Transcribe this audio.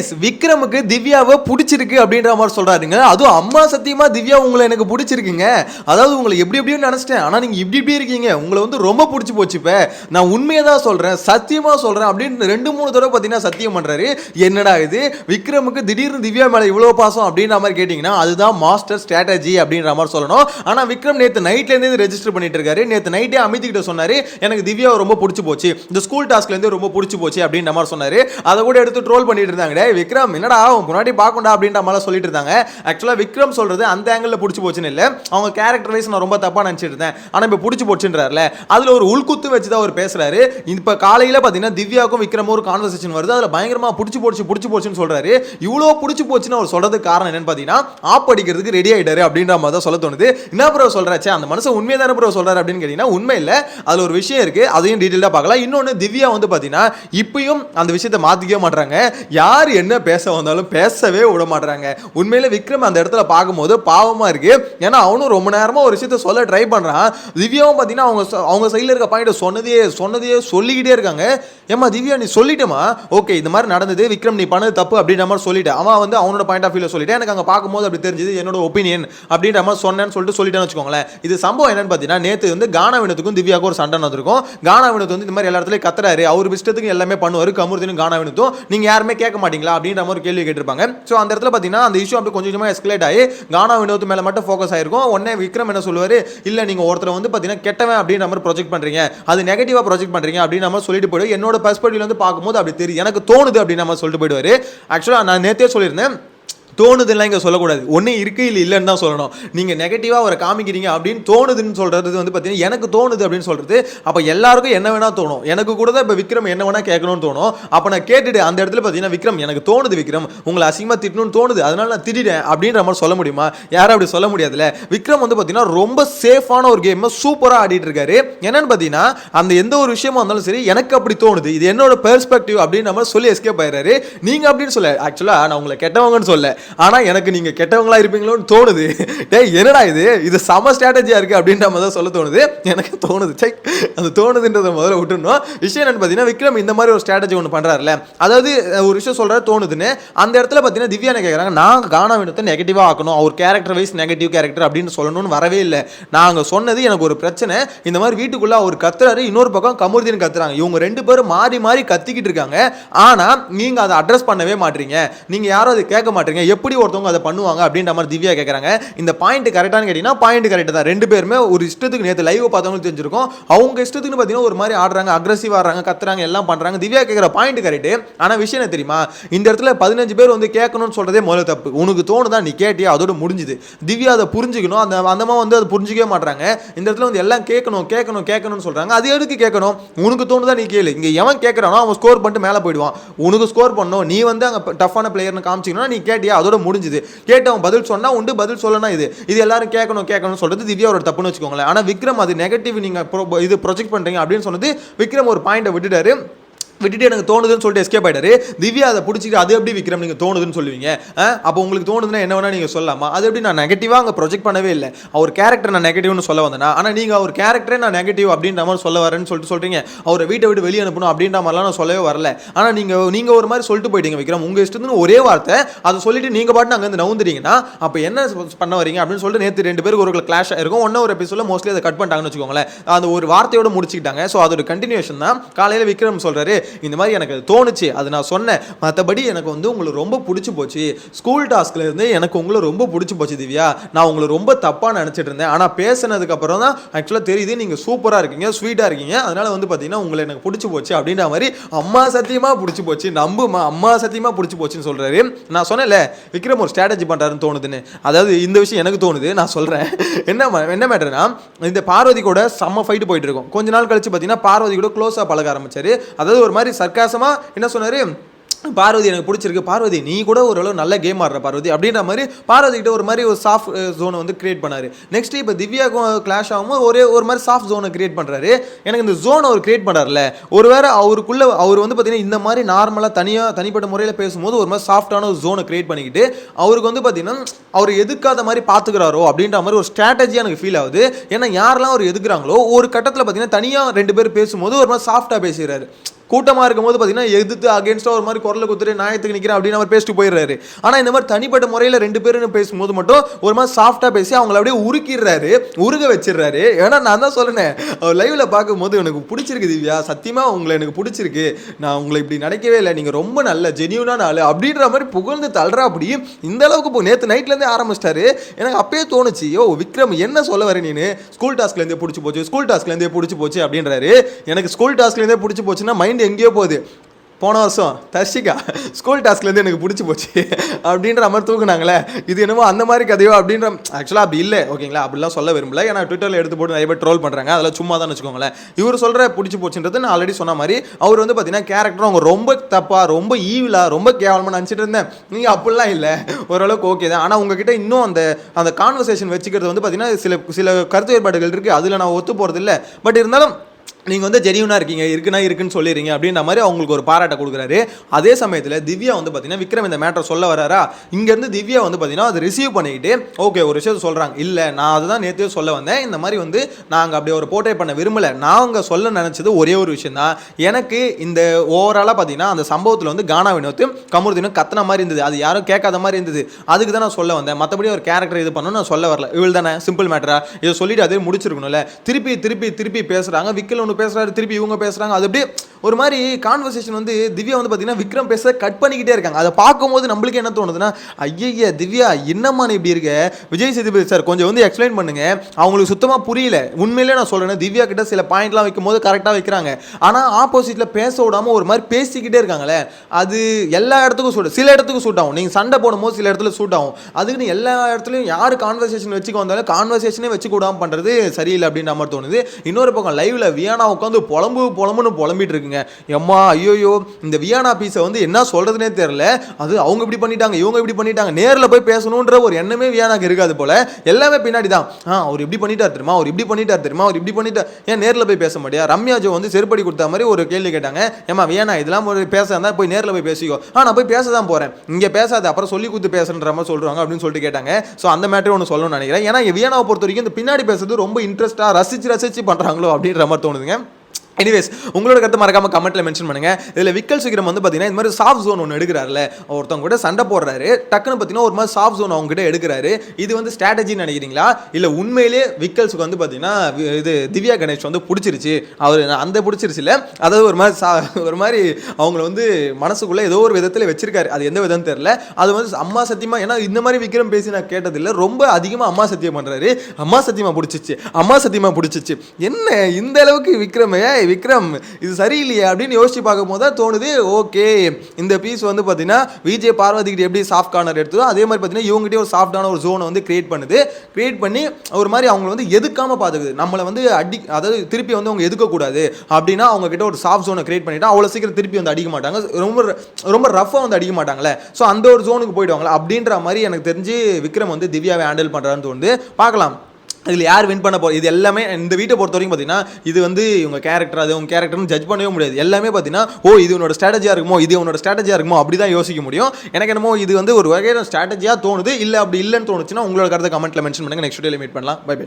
விக்ரமுக்கு திவ்யாவை பிடிச்சிருக்கு அப்படின்ற மாதிரி சொல்றாருங்க. அதுவும் அம்மா சத்தியமா திவ்யா உங்களை எனக்கு பிடிச்சிருக்குங்க. அதாவது உங்களை எப்படி எப்படியும் நினைச்சிட்டேன். ஆனா நீங்க இப்படி இப்படி இருக்கீங்க. உங்களை வந்து ரொம்ப பிடிச்சி போச்சு இப்ப. நான் உண்மையை தான் சொல்றேன். சத்தியமா சொல்றேன். அப்படின்னு ரெண்டு மூணு தடவை பார்த்தீங்கன்னா சத்தியம் பண்றாரு. என்னடா இது? விக்ரமுக்கு திடீர்னு திவ்யா மேல இவ்வளவு பாசம் அப்படின்ற மாதிரி கேட்டீங்கன்னா அதுதான் மாஸ்டர் ஸ்ட்ராட்டஜி அப்படின்ற மாதிரி சொல்லணும். ஆனா விக்ரம் நேத்து நைட்லருந்து ரெஜிஸ்டர் பண்ணிட்டு இருக்காரு. நேத்து நைட்டே அமித் கிட்ட சொன்னாரு எனக்கு திவ்யாவை ரொம்ப பிடிச்சி போச்சு. இந்த ஸ்கூல் டாஸ்க்ல இருந்து ரொம்ப பிடிச்சி போச்சு அப்படின்ற மாதிரி சொன்னாரு. அதை கூட எடுத்து ட்ரோல் பண்ணிட்டு இருந்தாங்க விக்ரம் என்னடா அவன் முன்னாடி பார்க்கண்டா அப்படின்ற மாதிரி சொல்லிட்டு இருந்தாங்க. ஆக்சுவலாக விக்ரம் சொல்றது அந்த ஆங்கிளில் பிடிச்சி போச்சுன்னு இல்லை. அவங்க கேரக்டர் வைஸ் நான் ரொம்ப தப்பா நினச்சிட்டு இருந்தேன். ஆனால் இப்போ பிடிச்சி போச்சுன்றாருல. அதுல ஒரு உள்குத்து வச்சு தான் அவர் பேசுறாரு. இப்ப காலையில பாத்தீங்கன்னா திவ்யாவுக்கும் விக்ரமும் ஒரு கான்வர்சேஷன் வருது. அதில் பயங்கரமா பிடிச்சி போச்சு பிடிச்சி போச்சுன்னு சொல்றாரு. இவ்வளோ பிடிச்சி போச்சுன்னு அவர் சொல்கிறதுக்கு காரணம் என்னன்னு பாத்தீங்கன்னா ஆப் அடிக்கிறதுக்கு ரெடி ஆகிட்டாரு அப்படின்ற மாதிரி தான் சொல்ல தோணுது. என்ன ப்ரோ சொல்றாச்சே அந்த மனுஷன் உண்மையை தானே ப்ரோ சொல்றாரு அப்படின்னு கேட்டிங்கன்னா உண்மை இல்லை. அதில் ஒரு விஷயம் இருக்கு. அதையும் டீட்டெயிலாக பார்க்கலாம். இன்னொன்னு திவ்யா வந்து பாத்தீங்கன்னா இப்பயும் அந்த விஷயத்தை மாற்றிக்கவே மாட்றாங்க. யார் என்ன பேச வந்தாலும் பேசவே விட மாட்றாங்க உண்மையில விக்ரம் அந்த இடத்துல பார்க்கும்போது பாவமா இருக்கு. ஏன்னா அவனும் ரொம்ப நேரமா ஒரு விஷயத்த சொல்ல ட்ரை பண்றான். திவ்யாவும் பாத்தீங்கன்னா அவங்க அவங்க சைடுல இருக்க பாயிண்ட் சொன்னதே சொன்னதையே சொல்லிக்கிட்டே இருக்காங்க. ஏமா திவ்யா நீ சொல்லிட்டேமா ஓகே இந்த மாதிரி நடந்தது விக்ரம் நீ பண்ணது தப்பு அப்படின்ற மாதிரி சொல்லிட்டேன் அவன் வந்து அவனோட பாயிண்ட் ஆஃப் வியூவில் சொல்லிட்டேன் எனக்கு அங்கே பார்க்கும்போது அப்படி தெரிஞ்சது என்னோட ஒப்பீனியன் அப்படின்ற மாதிரி சொன்னேன்னு சொல்லிட்டு சொல்லிட்டேன்னு வச்சுக்கோங்களேன். இது சம்பவம் என்னன்னு பார்த்தீங்கன்னா நேற்று வந்து கானா வினத்துக்கும் திவ்யாவுக்கும் ஒரு சண்டை நடந்திருக்கும். கானா வினத்து வந்து இந்த மாதிரி எல்லா இடத்துலையும் கத்துறாரு. அவர் இஷ்டத்துக்கு எல்லாமே பண்ணுவார். கமுருதினும் கானா வினத்தும். நீங்க யாருமே கேட்க மாட்டீங்களா அப்படின்ற மாதிரி ஒரு கேள்வி கேட்டிருப்பாங்க. ஸோ அந்த இடத்துல பார்த்தீங்கன்னா அந்த இஷ்யூ அப்படி கொஞ்சம் கொஞ்சமாக எஸ்கலேட் ஆகி கானா வினோத் மேலே மட்டும் ஃபோக்கஸ் ஆயிருக்கும். உடனே விக்ரம் என்ன சொல்லுவார்? இல்லை நீங்கள் ஒருத்தர் வந்து பார்த்தீங்கன்னா கெட்டவன் அப்படின்ற மாதிரி ப்ரொஜெக்ட் பண்ணுறீங்க அது நெகட்டிவாக ப்ரொஜெக்ட் பண்ணுறீங்க அப்படின்னு நம்ம சொல்லிட்டு போயிடுவோம் என்னோட பெர்ஸ்பெக்டிவ்ல வந்து பார்க்கும்போது அப்படி தெரியும் எனக்கு தோணுது அப்படின்னு நம்ம சொல்லிட்டு போயிடுவார். ஆக்சுவலாக நான் நேற்றே சொல்லியிருந்தேன் தோணுதுலாம் இங்கே சொல்லக்கூடாது. ஒன்று இருக்கு இல்லை இல்லைன்னு தான் சொல்லணும். நீங்கள் நெகட்டிவாக அவரை காமிக்கிறீங்க அப்படின்னு தோணுதுன்னு சொல்கிறது வந்து பார்த்தீங்கன்னா எனக்கு தோணுது அப்படின்னு சொல்கிறது அப்போ எல்லாருக்கும் என்ன வேணால் தோணும். எனக்கு கூட தான் இப்போ விக்ரம் என்ன வேணால் கேட்கணும்னு தோணும். அப்போ நான் கேட்டுட்டு அந்த இடத்துல பார்த்தீங்கன்னா விக்ரம் எனக்கு தோணுது விக்ரம். உங்களை அசிங்கமாக திட்டணும்னு தோணுது. அதனால நான் திட்டிட்டேன் அப்படின்ற மாதிரி சொல்ல முடியுமா? யாரும் அப்படி சொல்ல முடியாதுல்ல. விக்ரம் வந்து பார்த்தீங்கன்னா ரொம்ப சேஃபான ஒரு கேம் சூப்பராக ஆடிட்டு இருக்காரு. என்னன்னு பார்த்தீங்கன்னா அந்த எந்த ஒரு விஷயமா இருந்தாலும் சரி எனக்கு அப்படி தோணுது. இது என்னோட பெர்ஸ்பெக்டிவ் அப்படின்னு நம்ம சொல்லி எஸ்கேப் ஆயிடுறாரு. நீங்கள் அப்படின்னு சொல்ல ஆக்சுவலாக நான் உங்களை கெட்டவங்கன்னு சொல்ல ஆனா எனக்கு நீங்க கெட்டவங்களா இருப்பீங்களோன்னு தோணுது. டேய் என்னடா இது? இது சம ஸ்ட்ராட்டஜியா இருக்கு அப்படின்ற மாதிரி தான் சொல்ல தோணுது. எனக்கு தோணுது. சை அது தோணுதுன்றத முதல்ல விட்டுணும் விஷயம் என்னன்னு பார்த்தீங்கன்னா விக்ரம் இந்த மாதிரி ஒரு ஸ்ட்ராட்டஜி ஒன்று பண்ணுறாருல அதாவது ஒரு விஷயம் சொல்றாரு தோணுதுன்னு. அந்த இடத்துல பார்த்தீங்கன்னா திவ்யா கேட்குறாங்க நான் காணா வினத்தை நெகட்டிவாக ஆக்கணும். அவர் கேரக்டர் வைஸ் நெகட்டிவ் கேரக்டர் அப்படின்னு சொல்லணும்னு வரவே இல்லை. நாங்கள் சொன்னது எனக்கு ஒரு பிரச்சனை. இந்த மாதிரி வீட்டுக்குள்ள அவர் கத்துறாரு இன்னொரு பக்கம் கமுருதீன் கத்துறாங்க. இவங்க ரெண்டு பேரும் மாறி மாறி கத்திக்கிட்டு இருக்காங்க. ஆனா நீங்க அதை அட்ரஸ் பண்ணவே மாட்டீங்க. நீங்க யாரும் அதை கேட்க மாட்டீங்க. எப்படி ஒருத்தவங்க அதை பண்ணுவாங்க அப்படின்ற மாதிரி திவ்யா கேட்குறாங்க இந்த பாயிண்ட் கரெக்டானு கேட்டிங்கன்னா பாயிண்ட் கரெக்ட் தான். ரெண்டு பேருமே ஒரு இஷ்டத்துக்கு நேற்று லைவ் பார்த்தவங்களுக்கு தெரிஞ்சிருக்கும். அவங்க இஷ்டத்துக்கு பார்த்தீங்கன்னா ஒரு மாதிரி ஆடுறாங்க அக்ரஸிவ் ஆடுறாங்க கத்துறாங்க எல்லாம் பண்ணுறாங்க திவ்யா கேட்குற பாயிண்ட் கரெக்ட் ஆனால் விஷயம் என்ன தெரியுமா? இந்த இடத்துல பதினஞ்சு பேர் வந்து கேட்கணும்னு சொல்கிறதே முதல்ல தப்பு. உனக்கு தோணுதா? நீ கேட்டியா? அதோட முடிஞ்சுது. திவ்யா அதை புரிஞ்சுக்கணும். அந்த அந்தமா வந்து அதை புரிஞ்சிக்கவே மாட்றாங்க. இந்த இடத்துல வந்து எல்லாம் கேட்கணும் கேட்கணும் கேட்கணும்னு சொல்கிறாங்க அது எதுக்கு கேட்கணும்? உனக்கு தோணுதா? நீ கேளு. இங்கே எவன் கேட்கறானோ அவன் ஸ்கோர் பண்ணிட்டு மேலே போயிடுவான். உனக்கு ஸ்கோர் பண்ணணும். நீ வந்து அங்கே டஃப்பான பிளேயர்னு காமிச்சிக்கணும் நீ கேட்டியா? அதோட முடிஞ்சுது. கேட்டவன் பதில் சொன்னா உண்டு பதில் சொல்லனா இது. இது எல்லாரும் கேட்கணும் கேட்கணும்னு சொல்றது திவ்யாவோட தப்புன்னு வச்சுக்கோங்களேன். ஆனா விக்ரம் அது நெகட்டிவ் நீங்க இது ப்ரொஜெக்ட் பண்றீங்க அப்படின்னு சொன்னது விக்ரம் ஒரு பாயிண்டை விட்டுட்டாரு. விட்டுட்டு எனக்கு தோணுதுன்னு சொல்லிட்டு எஸ்கேப் ஆயிட்டாரு. திவ்யா அதை பிடிச்சிட்டு அது எப்படி விக்ரம் நீங்கள் தோணுதுன்னு சொல்லுவீங்க? அப்போ உங்களுக்கு தோணுதுன்னா என்ன வேணா நீங்கள் சொல்லலாமா? அது எப்படி நான் நெகட்டிவாக அங்கே ப்ரொஜெக்ட் பண்ணவே இல்லை. அவர் கேரக்டர் நான் நெகட்டிவ்னு சொல்ல வந்தேனா ஆனால் நீங்கள் அவர் கேரக்டரே நான் நெகட்டிவ் அப்படின்ற மாதிரி சொல்ல வரேன்னு சொல்லிட்டு சொல்றீங்க. அவரை வீட்டை விட்டு வெளியே அனுப்பணும் அப்படின்ற மாதிரிலாம் நான் சொல்லவே வரல. ஆனால் நீங்கள் நீங்கள் ஒரு மாதிரி சொல்லிட்டு போயிட்டீங்க விக்ரம். உங்கள் இஷ்டத்துன்னு ஒரே வார்த்தை அதை சொல்லிட்டு நீங்கள் பாட்டு அங்கேருந்து நவுந்துறீங்கன்னா அப்போ என்ன பண்ண வரீங்க அப்படின்னு சொல்லிட்டு நேற்று ரெண்டு பேருக்கு ஒரு கிளாஷ் ஆயிருக்கும். ஒன்றும் ஒரு எபிசோட மோஸ்ட்லி அதை கட் பண்ணிட்டாங்கன்னு வச்சுக்கோங்களேன். அந்த ஒரு வார்த்தையோட முடிச்சுக்கிட்டாங்க. ஸோ அதோட கண்டினியூஷன் தான் காலையில் விக்ரம் சொல்கிறாரு இந்த மாதிரி எனக்கு அது தோணுச்சு. அது நான் சொன்னேன். மற்றபடி எனக்கு வந்து உங்களுக்கு ரொம்ப பிடிச்சி போச்சு. ஸ்கூல் டாஸ்கில் இருந்து எனக்கு உங்களை ரொம்ப பிடிச்சி போச்சு திவ்யா. நான் உங்களை ரொம்ப தப்பாக நினச்சிட்டு இருந்தேன். ஆனால் பேசினதுக்கப்புறம் தான் ஆக்சுவலாக தெரியுது. நீங்கள் சூப்பராக இருக்கீங்க ஸ்வீட்டாக இருக்கீங்க. அதனால் வந்து பார்த்தீங்கன்னா உங்களை எனக்கு பிடிச்சி போச்சு அப்படின்ற மாதிரி அம்மா சத்தியமாக பிடிச்சி போச்சு. நம்புமா? அம்மா சத்தியமாக பிடிச்சி போச்சுன்னு சொல்கிறாரு நான் சொன்னேன்ல விக்ரம் ஒரு ஸ்ட்ராட்டஜி பண்ணுறாருன்னு தோணுதுன்னு. அதாவது இந்த விஷயம் எனக்கு தோணுது நான் சொல்கிறேன் என்ன என்ன மேட்டர்னா இந்த பார்வதி கூட செம்ம ஃபைட்டு போயிட்டு இருக்கும். கொஞ்ச நாள் கழிச்சு பார்த்தீங்கன்னா பார்வதி கூட க்ளோஸாக பழக ஆரம்பிச்சாரு. அதாவது ஒரு மாதிரி சர்க்காசமாக என்ன சொன்னார்? பார்வதி எனக்கு பிடிச்சிருக்கு. பார்வதி நீ கூட ஓரளவு நல்ல கேம் ஆடுற பார்வதி அப்படின்ற மாதிரி பார்வதி கிட்ட ஒரு மாதிரி ஒரு சாஃப்ட் ஜோனை வந்து கிரியேட் பண்ணாரு. நெக்ஸ்ட் இப்போ திவ்யாக்கும் கிளாஷ் ஆகும்போது ஒரே ஒரு மாதிரி சாஃப்ட் ஜோனை கிரியேட் பண்ணுறாரு எனக்கு இந்த ஜோன் அவர் கிரியேட் பண்ணார்ல ஒருவேளை அவருக்குள்ள அவர் வந்து பார்த்தீங்கன்னா இந்த மாதிரி நார்மலாக தனியாக தனிப்பட்ட முறையில் பேசும்போது ஒரு மாதிரி சாஃப்டான ஒரு ஜோனை கிரியேட் பண்ணிக்கிட்டு அவருக்கு வந்து பார்த்தீங்கன்னா அவர் எதுக்காத மாதிரி பார்த்துக்கிறாரோ அப்படின்ற மாதிரி ஒரு ஸ்ட்ராட்டஜி எனக்கு ஃபீல் ஆகுது. ஏன்னா யாரெல்லாம் அவர் எதுக்குறாங்களோ ஒரு கட்டத்தில் பார்த்தீங்கன்னா தனியாக ரெண்டு பேர் பேசும்போது ஒரு மாதிரி சாஃப்டாக பேசுகிறாரு கூட்டமாக இருக்கும்போது பார்த்தீங்கன்னா எதிர்த்து அகேன்ஸ்டாக ஒரு மாதிரி குரலை குத்துட்டு நியாயத்துக்கு நிற்கிறேன் அப்படின்னு அவர் பேசிட்டு போயிடுறாரு. ஆனால் இந்த மாதிரி தனிப்பட்ட முறையில் ரெண்டு பேரும் பேசும்போது மட்டும் ஒரு மாதிரி சாஃப்டாக பேசி அவங்கள அப்படியே உருக்கிடுறாரு உருக வச்சிடுறாரு. ஏன்னா நான் தான் சொல்லினேன் அவர் லைவில் பார்க்கும்போது எனக்கு பிடிச்சிருக்கு திவ்யா. சத்தியமாக உங்களை எனக்கு பிடிச்சிருக்கு. நான் உங்களை இப்படி நினைக்கவே இல்லை. நீங்கள் ரொம்ப நல்ல ஜெனியூனான ஆள் அப்படின்ற மாதிரி புகழ்ந்து தள்ளுறா அப்படி இந்த அளவுக்கு போ நேற்று நைட்லேருந்தே ஆரம்பிச்சிட்டாரு. எனக்கு அப்பயே தோணுச்சு ஓ விக்ரம் என்ன சொல்ல வர நீனு? ஸ்கூல் டாஸ்க்லேருந்தே பிடிச்சி போச்சு ஸ்கூல் டாஸ்க்லேருந்தே பிடிச்சி போச்சு அப்படின்றாரு. எனக்கு ஸ்கூல் டாஸ்க்லேருந்தே பிடிச்சி போச்சுன்னா மைண்ட் எங்கேயோ போகுது. போன வருஷம் தர்ஷிகா ஸ்கூல் டாஸ்க்லேருந்து எனக்கு பிடிச்சி போச்சு. அப்படின்ற மாதிரி தூக்குனாங்களே. இது என்னமோ அந்த மாதிரி கதையோ அப்படின்ற ஆக்சுவலாக அப்படி இல்லை. ஓகேங்களா? அப்படிலாம் சொல்ல விரும்பல. ஏன்னா ட்விட்டரில் எடுத்து போட்டு நிறைய பேர் ட்ரோல் பண்ணுறாங்க அதெல்லாம் சும்மா தான் வச்சுக்கோங்களேன். இவர் சொல்கிற பிடிச்சி போச்சுன்றது நான் ஆல்ரெடி சொன்ன மாதிரி அவர் வந்து பார்த்தீங்கன்னா கேரக்டர் அவங்க ரொம்ப தப்பாக ரொம்ப ஈவிலாக ரொம்ப கேவலமாக நினச்சிட்டு இருந்தேன். நீங்கள் அப்படிலாம் இல்லை. ஓரளவுக்கு ஓகே தான். ஆனால் உங்ககிட்ட இன்னும் அந்த அந்த கான்வர்சேஷன் வச்சுக்கிறது வந்து பார்த்தீங்கன்னா சில சில கருத்து வேறுபாடுகள் இருக்குது அதில் நான் ஒத்து போகிறது இல்லை பட் இருந்தாலும் நீங்கள் வந்து ஜெனியூனாக இருக்கீங்க இருக்குன்னா இருக்குன்னு சொல்லிடுறீங்க அப்படின்ற மாதிரி அவங்களுக்கு ஒரு பாராட்டை கொடுக்குறாரு. அதே சமயத்தில் திவ்யா வந்து பார்த்தீங்கன்னா விக்ரம் இந்த மேட்டர் சொல்ல வராரா? இங்கேருந்து திவ்யா வந்து பார்த்தீங்கன்னா அதை ரிசீவ் பண்ணிக்கிட்டு ஓகே ஒரு விஷயத்தை சொல்கிறாங்க இல்லை நான் அதுதான் நேற்றே சொல்ல வந்தேன். இந்த மாதிரி வந்து நாங்கள் அப்படி ஒரு போர்ட்ரேட் பண்ண விரும்பலை. நாங்கள் சொல்ல நினச்சது ஒரே ஒரு விஷயம் தான். எனக்கு இந்த ஓவராலாக பார்த்தீங்கன்னா அந்த சம்பவத்தில் வந்து கானா வினோத்து கமுருதினும் கத்தன மாதிரி இருந்தது. அது யாரும் கேட்காத மாதிரி இருந்தது. அதுக்கு தான் நான் சொல்ல வந்தேன். மற்றபடி ஒரு கேரக்டர் இது பண்ணணும் நான் சொல்ல வரல. இவள் தானே சிம்பிள் மேட்டரா இதை சொல்லிட்டு அதே முடிச்சிருக்கணும்ல. திருப்பி திருப்பி திருப்பி பேசுகிறாங்க விக்கல் ஒன்று பேசுகிறாரு திருப்பி இவங்க பேசுகிறாங்க அது அப்படியே ஒரு மாதிரி கான்வர்சேஷன் வந்து திவ்யா வந்து பார்த்தீங்கன்னா விக்ரம் பேச கட் பண்ணிக்கிட்டே இருக்காங்க. அதை பார்க்கும்போது நம்மளுக்கு என்ன தோணுதுன்னா ஐயய்யா திவ்யா என்னம்மா நீ இப்படி இருக்க? விஜய் சேதுபதி சார் கொஞ்சம் வந்து எக்ஸ்பிளைன் பண்ணுங்க. அவங்களுக்கு சுத்தமாக புரியல. உண்மையிலே நான் சொல்கிறேன் திவ்யா கிட்ட சில பாயிண்ட்லாம் வைக்கும் போது கரெக்டாக வைக்கிறாங்க. ஆனால் ஆப்போசிட்டில் பேச விடாமல் ஒரு மாதிரி பேசிக்கிட்டே இருக்காங்களே அது எல்லா இடத்துக்கும் சூட் சில இடத்துக்கு சூட் ஆகும். நீங்கள் சண்டை போடும்போது சில இடத்துல சூட் ஆகும். அதுக்குன்னு எல்லா இடத்துலையும் யார் கான்வர்சேஷன் வச்சுக்க வந்தாலும் கான்வர்சேஷனே வச்சுக்க பண்ணுறது சரியில்லை அப்படின்ற மாதிரி தோணுது. இன்னொரு பக்கம் லைவில் வியானா உட்காந்து புலம்பு புலம்புன்னு புலம்பிட்டு இருக்குங்க எம்மா ஐயோயோ இந்த வியானா பீஸை வந்து என்ன சொல்கிறதுனே தெரியல. அது அவங்க இப்படி பண்ணிட்டாங்க இவங்க இப்படி பண்ணிட்டாங்க. நேரில் போய் பேசணுன்ற ஒரு எண்ணமே வியானாக்கு இருக்காது போல. எல்லாமே பின்னாடி தான் ஆ அவர் இப்படி பண்ணிட்டார் தெரியுமா? அவர் இப்படி பண்ணிட்டார் தெரியுமா? அவர் இப்படி பண்ணிட்டார் ஏன் நேரில் போய் பேச மாட்டியா? ரம்யா ஜோ வந்து செருப்படி கொடுத்த மாதிரி ஒரு கேள்வி கேட்டாங்க. ஏமா வியானா இதெல்லாம் ஒரு பேச இருந்தால் போய் நேரில் போய் பேசிக்கோ. ஆ நான் போய் பேச தான் போகிறேன் இங்கே பேசாத அப்புறம் சொல்லி கொடுத்து பேசுன்ற மாதிரி சொல்கிறாங்க அப்படின்னு சொல்லிட்டு கேட்டாங்க. ஸோ அந்த மேட்டர் ஒன்று சொல்லணும்னு நினைக்கிறேன். ஏன்னா வியானாவை பொறுத்த வரைக்கும் இந்த பின்னாடி பேசுறது ரொம்ப இன்ட்ரெஸ்ட்டாக ரசிச்சு ரசிச்சு பண்ணுறாங்களோ அப்படின்ற மாதிரி தோணுதுங்க. எனிவேஸ் உங்களோட கருத்து மறக்காம கமெண்ட்ல மென்ஷன் பண்ணுங்க. இதில் விக்கல் சீக்கிரம் வந்து பார்த்தீங்கன்னா இந்த மாதிரி சாஃப்ட் ஜோன் ஒன்று எடுக்கிறாருல ஒருத்தவங்க கூட சண்டை போடுறாரு. டக்குன்னு பார்த்தீங்கன்னா ஒரு மாதிரி சாஃப்ட் ஜோன் அவங்க கிட்ட எடுக்கிறாரு. இது வந்து ஸ்ட்ராட்டஜின்னு நினைக்கிறீங்களா? இல்லை உண்மையிலேயே விக்கல்ஸுக்கு வந்து பார்த்தீங்கன்னா இது திவ்யா கணேஷ் வந்து பிடிச்சிருச்சு. அவர் அந்த பிடிச்சிருச்சு அதாவது ஒரு மாதிரி சா- ஒரு மாதிரி அவங்கள வந்து மனசுக்குள்ளே ஏதோ ஒரு விதத்தில் வச்சிருக்காரு. அது எந்த விதம்னு தெரில அது வந்து அம்மா சத்தியமாக ஏன்னா இந்த மாதிரி விக்ரம் பேசி நான் கேட்டதில்லை. ரொம்ப அதிகமாக அம்மா சத்தியம் பண்ணுறாரு அம்மா சத்தியமாக பிடிச்சிச்சு. அம்மா சத்தியமாக பிடிச்சிச்சு. என்ன இந்த அளவுக்கு விக்ரம் விக்ரம் இது சரியில்லையே அப்படின்னு யோசிச்சு பார்க்கும்போது தான் தோணுது ஓகே. இந்த பீஸ் வந்து பார்த்தீங்கன்னா விஜய் பார்வதிக்கிட்ட எப்படி சாஃப்ட் கார்னர் எடுத்ததோ அதே மாதிரி பார்த்தீங்கன்னா இவங்ககிட்ட ஒரு சாஃப்டான ஒரு ஜோனை வந்து கிரியேட் பண்ணுது. கிரியேட் பண்ணி ஒரு மாதிரி அவங்கள வந்து எதுக்காம பார்த்துக்குது நம்மளை வந்து அடி அதாவது திருப்பி வந்து அவங்க எதுக்கக்கூடாது அப்படின்னா அவங்க கிட்ட ஒரு சாஃப்ட் ஜோனை கிரியேட் பண்ணிட்டா அவ்வளோ சீக்கிரம் திருப்பி வந்து அடிக்க மாட்டாங்க. ரொம்ப ரொம்ப ரஃபாக வந்து அடிக்க மாட்டாங்களே. ஸோ அந்த ஒரு ஜோனுக்கு போயிடுவாங்களா அப்படின்ற மாதிரி எனக்கு தெரிஞ்சு விக்ரம் வந்து திவ்யாவை ஹேண்டில் பண்ணுறான்னு தோணுது. பார்க்கலாம். இதில் யார் வின் பண்ண போகிறது இது எல்லாமே இந்த வீட்டை பொறுத்த வரைக்கும் பார்த்தீங்கன்னா இது வந்து இவங்க கேரக்டர் அது உங்க கேரக்டர்னு ஜட்ஜ் பண்ணவே முடியாது. எல்லாமே பார்த்தீங்கன்னா ஓ இது உன்னோட ஸ்ட்ராட்டஜியாக இருக்குமோ இது உன்னோட ஸ்ட்ராட்டஜியாக இருக்குமோ அப்படி தான் யோசிக்க முடியும். எனக்கு என்னமோ இது வந்து ஒரு வகையான ஸ்ட்ராட்டஜியாக தோணுது இல்லை அப்படி இல்லைன்னு தோணுச்சுன்னா உங்களோட கருத்தை கமெண்ட்டில் மென்ஷன் பண்ணுங்கள் நெக்ஸ்ட் டேல மீட் பண்ணலாம். By by